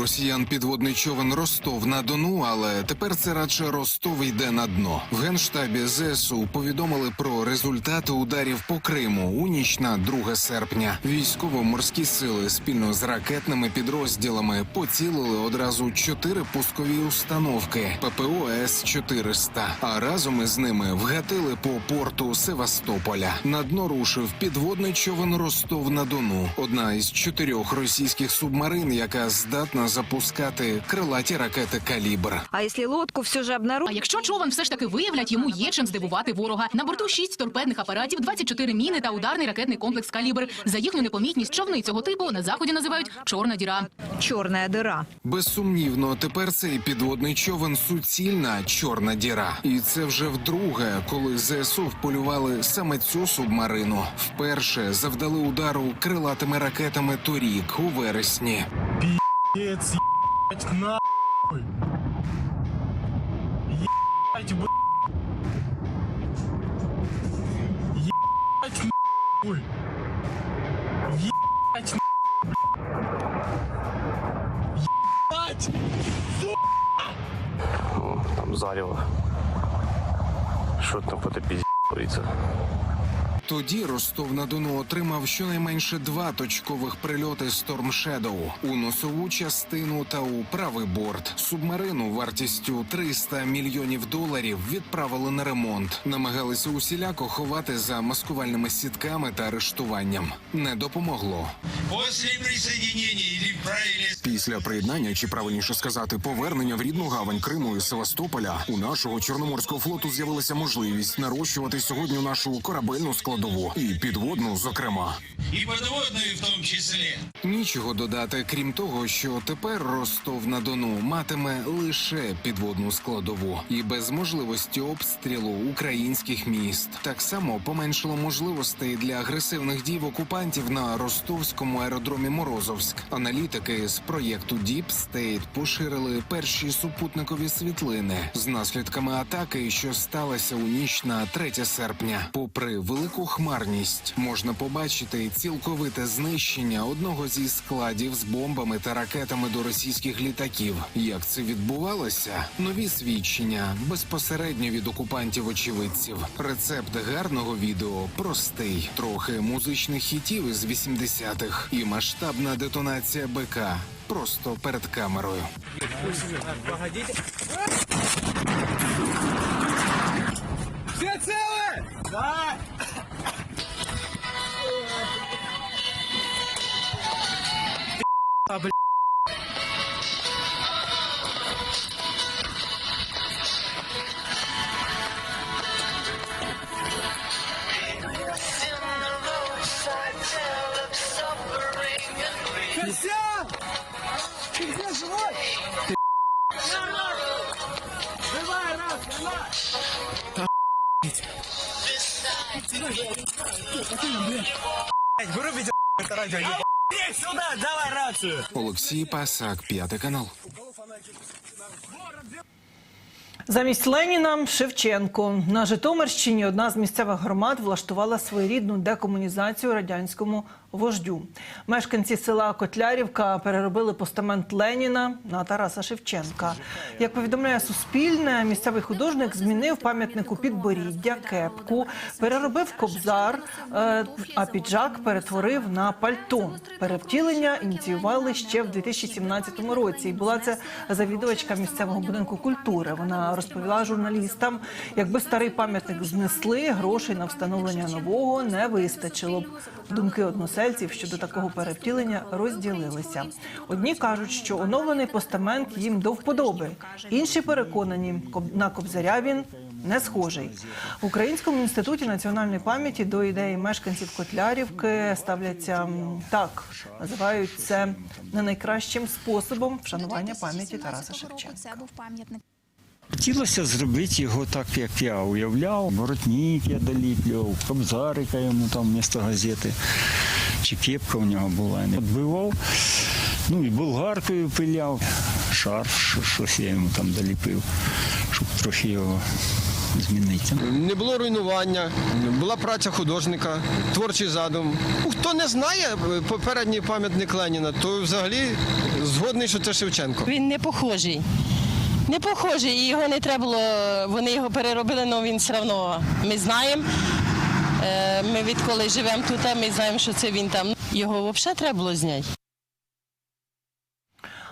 росіян підводний човен Ростов на Дону, але тепер це радше Ростов йде на дно. В генштабі ЗСУ повідомили про результати ударів по Криму у ніч на 2 серпня. Військово-морські сили спільно з ракетними підрозділами поцілили одразу чотири пускові установки ППО С 400 а разом із ними вгатили по порту Севастополя. На дно рушив підводний човен Ростов на Дону, одна із чотирьох російських субмарин, яка здатна запускати крилаті ракети калібр. А если лодку все же А якщо човен все ж таки виявлять, йому є чим здивувати ворога. На борту 6 торпедних апаратів, 24 міни та ударний ракетний комплекс «Калібр». За їхню непомітність човни цього типу на заході називають «чорна діра». Черная дыра. Безсумнівно, тепер цей підводний човен суцільна чорна діра, і це вже вдруге, коли ЗСУ вполювали саме цю субмарину. Вперше завдали удару крилатими ракетами торік у вересні. Пиздец, ебать, нахуй. Ебать, б***ь. Ебать, нахуй. Ебать, нахуй. Ебать. там зарево. Что там какой-то пиздец творится. Тоді Ростов на Дону отримав щонайменше два точкових прильоти Storm Shadow у носову частину та у правий борт. Субмарину вартістю 300 мільйонів доларів відправили на ремонт. Намагалися усіляко ховати за маскувальними сітками та арештуванням. Не допомогло. Після приєднання, чи правильніше сказати, повернення в рідну гавань Криму і Севастополя, у нашого чорноморського флоту з'явилася можливість нарощувати сьогодні нашу корабельну складову і підводну, зокрема. и подводную в том числе. Нічого додати, крім того, що тепер Ростов на Дону матиме лише підводну складову і без можливості обстрілу українських міст. Так само поменшило можливостей для агресивних дій окупантів на ростовському аеродромі Морозовськ. Аналітики з проєкту Deep State поширили перші супутникові світлини з наслідками атаки, що сталася у ніч на 3 серпня. Попри велику хмарність, можна побачити цілковите знищення одного зі складів з бомбами та ракетами до російських літаків. Як це відбувалося? Нові свідчення безпосередньо від окупантів очевидців. Рецепт гарного відео простий, трохи музичних хітів із 80-х і масштабна детонація БК просто перед камерою. Ты... Давай, раз, давай! Да, блядь. Выруби это радио, Эй, сюда, давай рацию! Олексій Пасак, пятый канал. Замість Леніна Шевченко на Житомирщині одна з місцевих громад влаштувала своєрідну декомунізацію радянському вождю. Мешканці села Котлярівка переробили постамент Леніна на Тараса Шевченка. Як повідомляє Суспільне, місцевий художник змінив пам'ятнику підборіддя, кепку, переробив кобзар, е, а піджак перетворив на пальто. Перевтілення ініціювали ще в 2017 році. І була це завідувачка місцевого будинку культури. Вона розповіла журналістам, якби старий пам'ятник знесли, грошей на встановлення нового не вистачило б. Думки односельців щодо такого перевтілення розділилися. Одні кажуть, що оновлений постамент їм до вподоби. Інші переконані, на кобзаря він не схожий. В Українському інституті національної пам'яті до ідеї мешканців Котлярівки ставляться так, називають це не найкращим способом вшанування пам'яті Тараса Шевченка. Хотілося зробити його так, як я уявляв. Воротник я доліплював, кобзарика йому там вмісто газети, чи кепка у нього була. Відбивав, ну і болгаркою пиляв, шарф, щось я йому там доліпив, щоб трохи його зміниться. Не було руйнування, була праця художника, творчий задум. Ну, Хто не знає е, попередній пам'ятник Леніна, то взагалі згодний, що це Шевченко. Він не похожий. Не похожий, і його не треба було, вони його переробили, але він все одно. Ми знаємо. е, Ми відколи живемо тут, ми знаємо, що це він там. Його взагалі треба було зняти.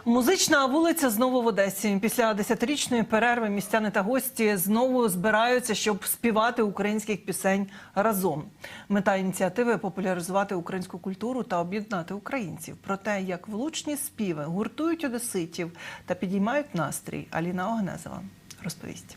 Музична вулиця знову в Одесі. Після десятирічної перерви містяни та гості знову збираються, щоб співати українських пісень разом. Мета ініціативи популяризувати українську культуру та об'єднати українців. Про те, як влучні співи гуртують одеситів та підіймають настрій. Аліна Огнезова розповість.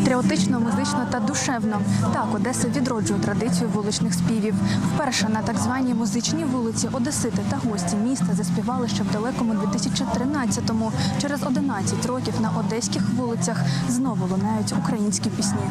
Патріотично, музично та душевно. Так, Одеса відроджує традицію вуличних співів. Вперше на так званій музичній вулиці Одесити та гості міста заспівали ще в далекому 2013-му. Через 11 років на одеських вулицях знову лунають українські пісні.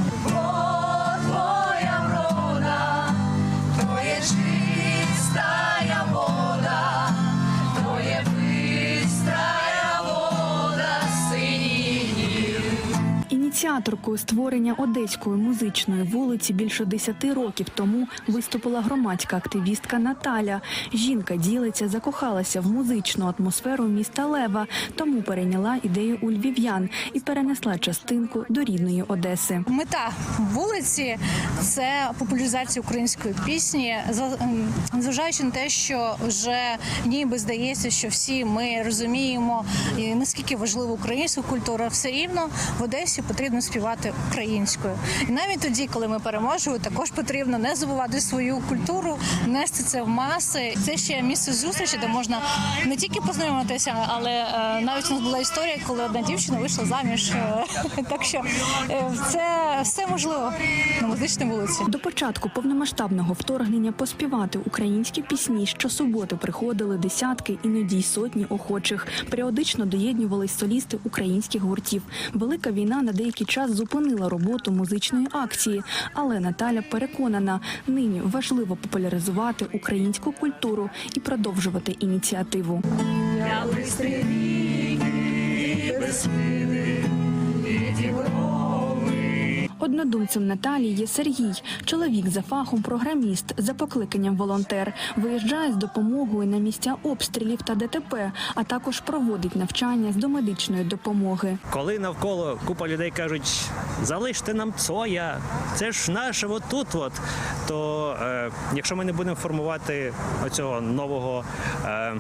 Ініціаторкою створення одеської музичної вулиці більше 10 років тому виступила громадська активістка Наталя. Жінка ділиться, закохалася в музичну атмосферу міста Лева, тому перейняла ідею у львів'ян і перенесла частинку до рідної Одеси. Мета вулиці це популяризація української пісні, ем, зважаючи на те, що вже ніби здається, що всі ми розуміємо, наскільки важлива українська культура, все рівно в Одесі потрібно співати українською. І навіть тоді, коли ми переможемо, також потрібно не забувати свою культуру, нести це в маси. Це ще місце зустрічі, де можна не тільки познайомитися, але е, навіть у нас була історія, коли одна дівчина вийшла заміж. Е, Так що е, це все можливо на музичній вулиці. До початку повномасштабного вторгнення поспівати українські пісні щосуботи приходили десятки, іноді й сотні охочих. Періодично доєднювались солісти українських гуртів. Велика війна на деякий час зупинила роботу музичної акції, але Наталя переконана, нині важливо популяризувати українську культуру і продовжувати ініціативу. Однодумцем Наталі є Сергій. Чоловік за фахом програміст, за покликанням волонтер. Виїжджає з допомогою на місця обстрілів та ДТП, а також проводить навчання з домедичної допомоги. Коли навколо купа людей кажуть, залиште нам Цоя, це ж наше от тут. От, то е, якщо ми не будемо формувати оцього нового. Е,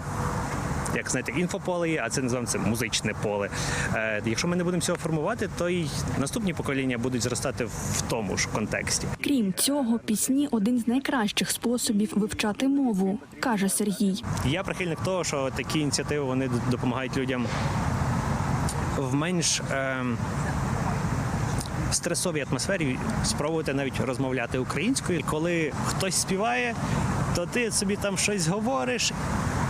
як знаєте, інфополе є, а це називається музичне поле. Е, якщо ми не будемо цього формувати, то й наступні покоління будуть зростати в тому ж контексті. Крім цього, пісні один з найкращих способів вивчати мову, каже Сергій. Я прихильник того, що такі ініціативи вони допомагають людям в менш ем, стресовій атмосфері спробувати навіть розмовляти українською. Коли хтось співає, то ти собі там щось говориш.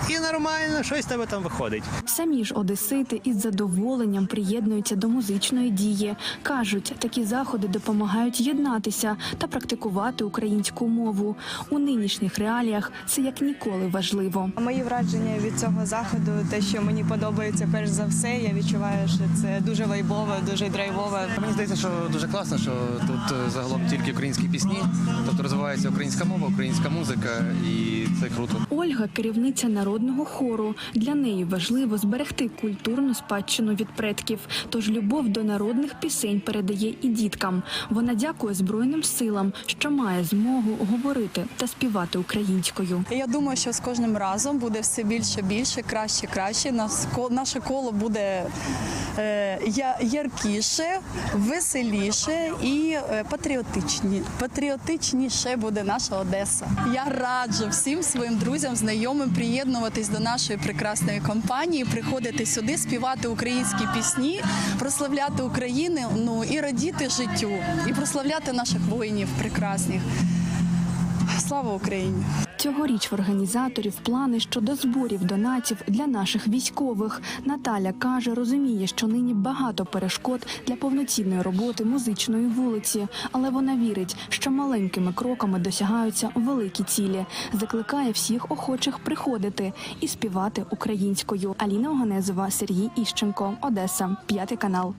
І нормально, щось тебе там виходить. Самі ж одесити із задоволенням приєднуються до музичної дії. кажуть, такі заходи допомагають єднатися та практикувати українську мову. У нинішніх реаліях це як ніколи важливо. Мої враження від цього заходу, те, що мені подобається, перш за все, я відчуваю, що це дуже вайбове, дуже драйвове. Мені здається, що дуже класно, що тут е, загалом тільки українські пісні, тобто розвивається українська мова, українська музика, і це круто. Ольга керівниця народного хору. Для неї важливо зберегти культурну спадщину від предків. Тож любов до народних пісень передає і діткам. Вона дякує Збройним силам, що має змогу говорити та співати українською. Я думаю, що з кожним разом буде все більше, більше, краще, краще. Наше коло буде е, яркіше, веселіше і е, патріотичні. Патріотичніше буде наша Одеса. Я раджу всім своїм друзям, знайомим приєднуватись до нашої прекрасної компанії, приходити сюди, співати українські пісні, прославляти Україну, ну і радіти життю, і прославляти наших воїнів прекрасних. Слава Україні! Цьогоріч в організаторів плани щодо зборів донатів для наших військових. Наталя каже, розуміє, що нині багато перешкод для повноцінної роботи музичної вулиці, але вона вірить, що маленькими кроками досягаються великі цілі. Закликає всіх охочих приходити і співати українською. Аліна Оганезова, Сергій Іщенко, Одеса, п'ятий канал.